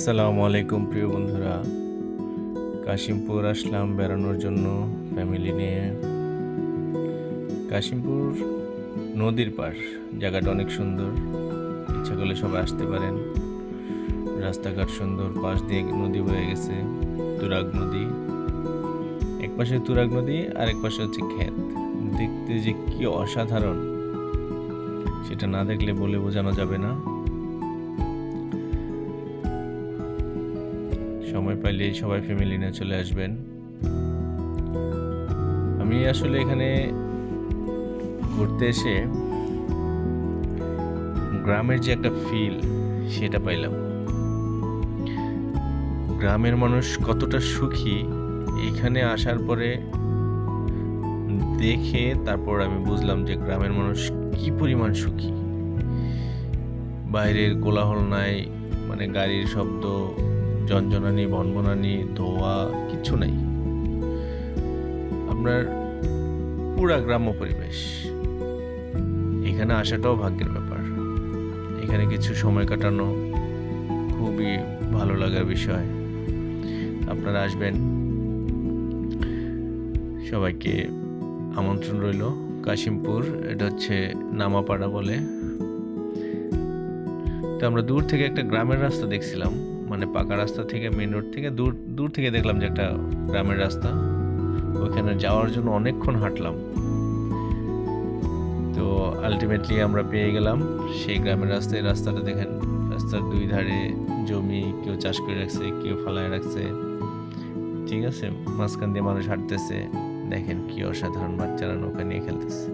আসসালামু আলাইকুম, প্রিয় বন্ধুরা। কাশিমপুর আসলাম বেড়ানোর জন্য ফ্যামিলি নিয়ে। কাশিমপুর নদীর পাশ জায়গাটা অনেক সুন্দর। ইচ্ছা করলে সবাই আসতে পারেন। রাস্তাঘাট সুন্দর, পাশ দিয়ে নদী বয়ে গেছে, তুরাগ নদী। এক পাশে তুরাগ নদী আর এক পাশে হচ্ছে ক্ষেত। দেখতে যে কি অসাধারণ, সেটা না দেখলে বলে বোঝানো যাবে না। সময় পাইলে সবাই ফ্যামিলি নিয়ে চলে আসবেন। আমি আসলে এখানে ঘুরতে এসে গ্রামের যে একটা ফিল সেটা পাইলাম। গ্রামের মানুষ কতটা সুখী, এখানে আসার পরে দেখে তারপর আমি বুঝলাম যে গ্রামের মানুষ কি পরিমাণ সুখী। বাইরের কোলাহল নাই মানে গাড়ির শব্দ জনজনানি বনবনানি ধোয়া কিছু নাই। আপনার পুরা গ্রাম্য পরিবেশ। এখানে আসাটাও ভাগ্যের ব্যাপার। এখানে কিছু সময় কাটানো খুবই ভালো লাগার বিষয়। আপনারা আসবেন। সবাইকে আমন্ত্রণ রইল। কাশিমপুর, এটা হচ্ছে নামাপাড়া বলে। তো আমরা দূর থেকে একটা গ্রামের রাস্তা দেখছিলাম। মানে পাকা রাস্তা থেকে মেন রোড থেকে দূর দূর থেকে দেখলাম যে একটা গ্রামের রাস্তা। ওইখানে যাওয়ার জন্য অনেকক্ষণ হাঁটলাম। তো আলটিমেটলি আমরা পেয়ে গেলাম সেই গ্রামের রাস্তায়। রাস্তাটা দেখেন, রাস্তার দুই ধারে জমি, কেউ চাষ করে রাখছে, কেউ ফালায় রাখছে। ঠিক আছে, মাঝখান দিয়ে মানুষ হাঁটতেছে। দেখেন কি অসাধারণ বাচ্চারা নৌকা নিয়ে খেলতেছে।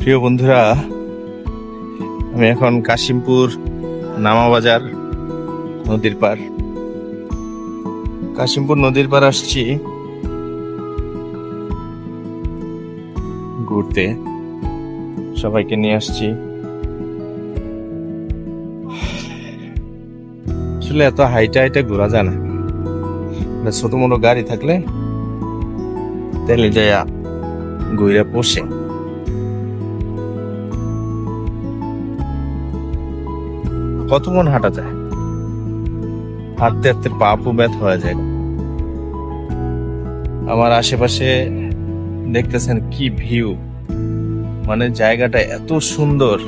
প্রিয় বন্ধুরা, আমি এখন কাশিমপুর নামাবাজার নদীর পার কাশিমপুর নদীর পার আসছি ঘুরতে। সবাইকে নিয়ে আসছি। আসলে এত হাইটে হাইটে ঘোরা যায় না। ছোট মোটো গাড়ি থাকলে তাহলে যাইয়া ঘুরে পোষে কতক্ষণ হাঁটা যায়? হাঁটতে হাঁটতে পু ব্যথ হয়ে যায়। আমার আশেপাশে দেখতেছেন কি ভিউ। মানে জায়গাটা এত সুন্দর।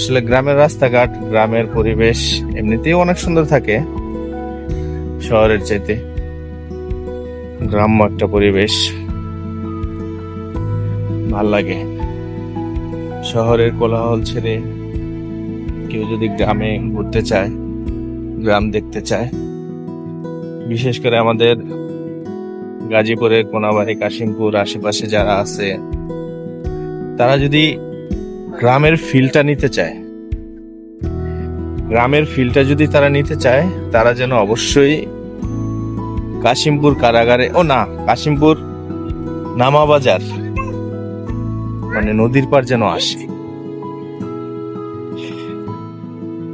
আসলে গ্রামের রাস্তাঘাট, গ্রামের পরিবেশ এমনিতেই অনেক সুন্দর থাকে শহরের চাইতে। গ্রাম্য একটা পরিবেশ। ভালো লাগে। শহরের কোলাহল ছেড়ে কেউ যদি গ্রামে ঘুরতে চায়, গ্রাম দেখতে চায়, বিশেষ করে আমাদের গাজীপুরের কোনাবাড়ি, কাশিমপুর আশেপাশে যারা আছে, তারা যদি গ্রামের ফিলটা নিতে চায়। গ্রামের ফিলটা যদি তারা নিতে চায়, তারা যেন অবশ্যই কাশিমপুর কারাগারে, ও না, কাশিমপুর নামাবাজার মানে নদীর পার যেন আসে।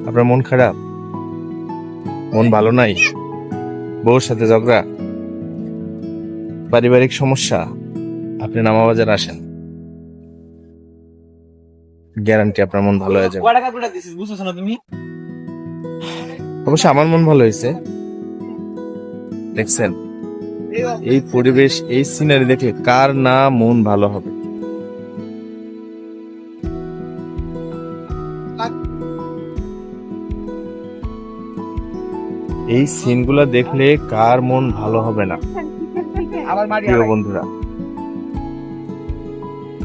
আপনার মন খারাপ? মন ভালো নাই? বউর সাথে ঝগড়া? পারিবারিক সমস্যা? আপনি নামাবাজার আসেন। গ্যারান্টি আপনার মন ভালো হয়ে যাবে। কয় টাকা করে দিছিস না তুমি? অবশ্য আমার মন ভালো হয়েছে। দেখছেন এই পরিবেশ এই সিনারি দেখে কার না মন ভালো হবে? এই সিনগুলো দেখলে কার মন ভালো হবে না? প্রিয় বন্ধুরা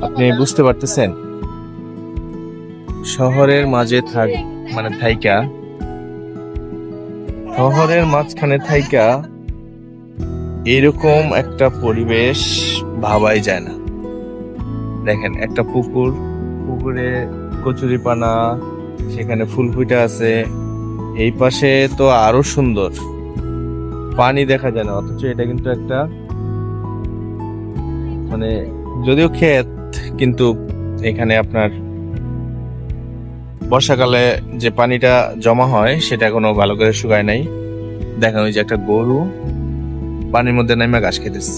আপনি বুঝতে পারতেছেন? শহরের মাঝে থাক মানে থাইকা। শহরের মাঝখানে থাইকা, এরকম একটা পরিবেশ ভাবাই যায় না। দেখেন, একটা পুকুর, পুকুরে কচুরিপানা, সেখানে ফুল ফুটে আছে। এই পাশে তো আরও সুন্দর। পানি দেখা যায় না, অথচ এটা কিন্তু একটা মানে যদিও ক্ষেত, কিন্তু এখানে আপনার বর্ষাকালে যে পানিটা জমা হয়, সেটা এখনও ভালো করে শুকায় নাই। দেখেন ওই যে একটা গরু পানির মধ্যে নেমে ঘাস খেতেছে।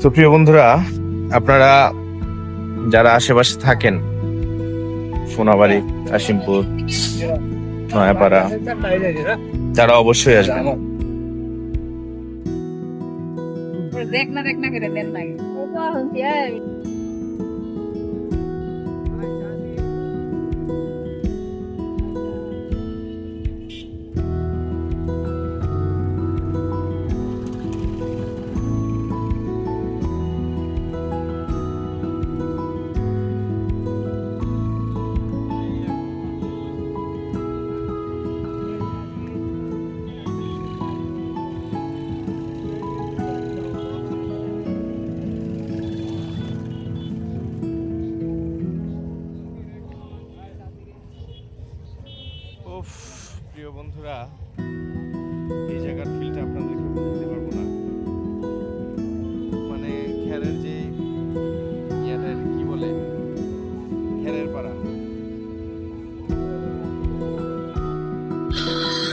তো প্রিয় বন্ধুরা, আপনারা যারা আশেপাশে থাকেন, সোনাবাড়ি, কাশিমপুর, নয়াপাড়া, তারা অবশ্যই আসবেন। দেখ না দেখ না করে দেন না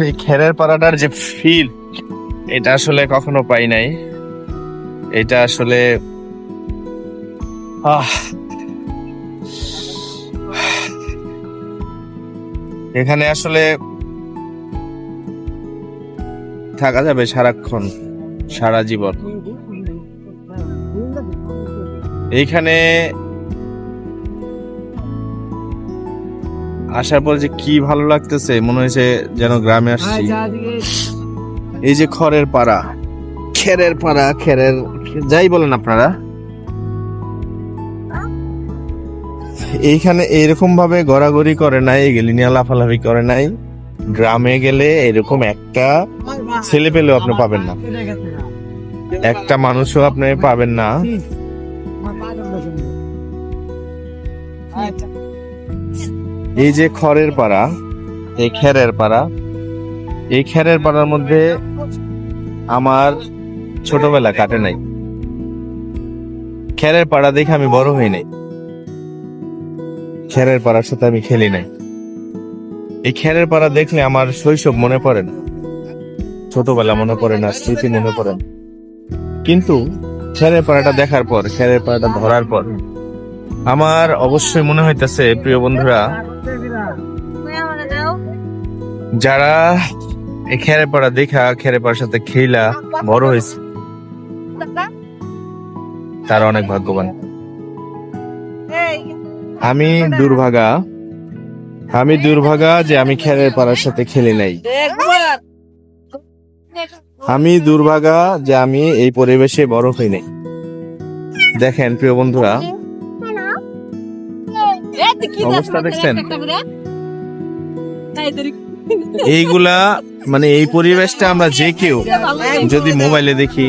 এই খেরের পাড়াটার যে ফিল এটা আসলে কখনো পাই নাই। এটা আসলে, আহ, এখানে আসলে থাকা যাবে সারাক্ষণ, সারা জীবন। এইখানে আসার পর যে কি ভালো লাগতেছে মনে হয়েছে যেন গ্রামে আসছি। এই যে খড়ের পাড়া খেরের পাড়া খেরের যাই বলেন আপনারা। এইখানে এরকম ভাবে গড়াগড়ি করে নাই এগুলি নিয়ে লাফালাফি করে নাই। গ্রামে গেলে এরকম একটা ছেলে পেলেও আপনি পাবেন না। একটা মানুষও আপনি পাবেন না। এই যে খড়ের পাড়া, এই খেরের পাড়া, এই খেরের পাড়ার মধ্যে আমার ছোটবেলা কাটে নাই। খেরের পাড়া দেখে আমি বড় হই নাই। খেরের পাড়ার সাথে আমি খেলি নাই। এই খেরের পাড়া দেখলে আমার শৈশব মনে পড়ে না। ছোটবেলা মনে পড়ে না, স্মৃতি মনে পড়ে না। কিন্তু খেরের পাড়াটা দেখার পর, খেরের পাড়াটা ধরার পর, আমার অবশ্যই মনে হইতেছে, প্রিয় বন্ধুরা যারা এই খেরে পাড়া দেখা খেরে পাড়ার সাথে খেলা বড় হয়েছে। তারা অনেক ভাগ্যবান। আমি দুর্ভাগা। আমি দুর্ভাগা যে আমি খেরের পাড়ার সাথে খেলি নাই। আমি দুর্ভাগা যে আমি এই পরিবেশে বড় হই নাই। দেখেন প্রিয় বন্ধুরা অবস্থা দেখছেন? এইগুলা মানে এই পরিবেশটা আমরা যে কেউ যদি মোবাইলে দেখি।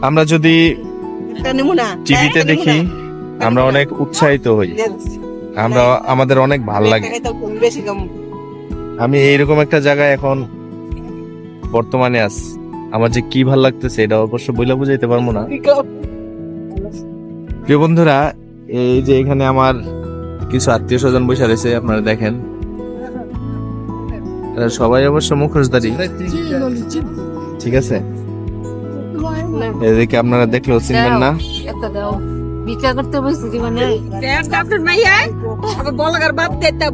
আমরা যদি টিভিতে দেখি আমরা অনেক উৎসাহিত হই। আমরা আমাদের অনেক ভালো লাগে। আমি এইরকম একটা জায়গায় এখন বর্তমানে আছি। আমার যে কি ভালো লাগতেছে এটা অবশ্য বইলা বুঝাইতে পারব না। প্রিয় বন্ধুরা এই যে এখানে আমার কিছু আত্মীয় স্বজন বসে রয়েছে আপনারা দেখেন। এরা সবাই অবশ্য মুখোশধারী। ঠিক আছে? এদিকে আপনারা দেখলেও চিনবেন না। বিচার করতে বসে জীবনে। আপনার মাইয়া। আবার বলাগার বাদ দেতা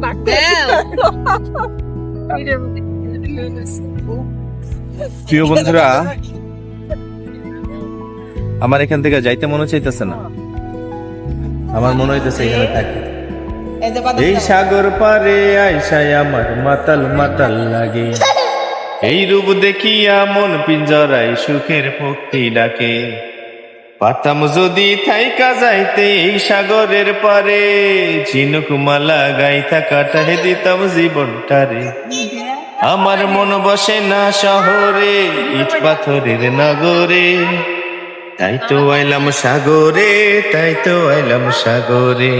প্রিয় বন্ধুরা আমার এখান থেকে যাইতে মনে চাইতেছে না। আমার মনে হইতেছে এখানে থাকি। এই সাগর পারে আইসাই আমার মাতাল মাতাল লাগে। এই রূপ দেখিয়া মন পিঞ্জরাই সুখের ভক্তি ডাকে। পাতাম যদি থাইকা যাইতে এই সাগরের পারে। ঝিনুক মালা গাইথা কাটাহে দিতাম জীবনটারে। আমার মন বসে না শহরে ইট পাথরের নগরে। তাই তো আইলাম সাগরে তাই তো আইলাম সাগরে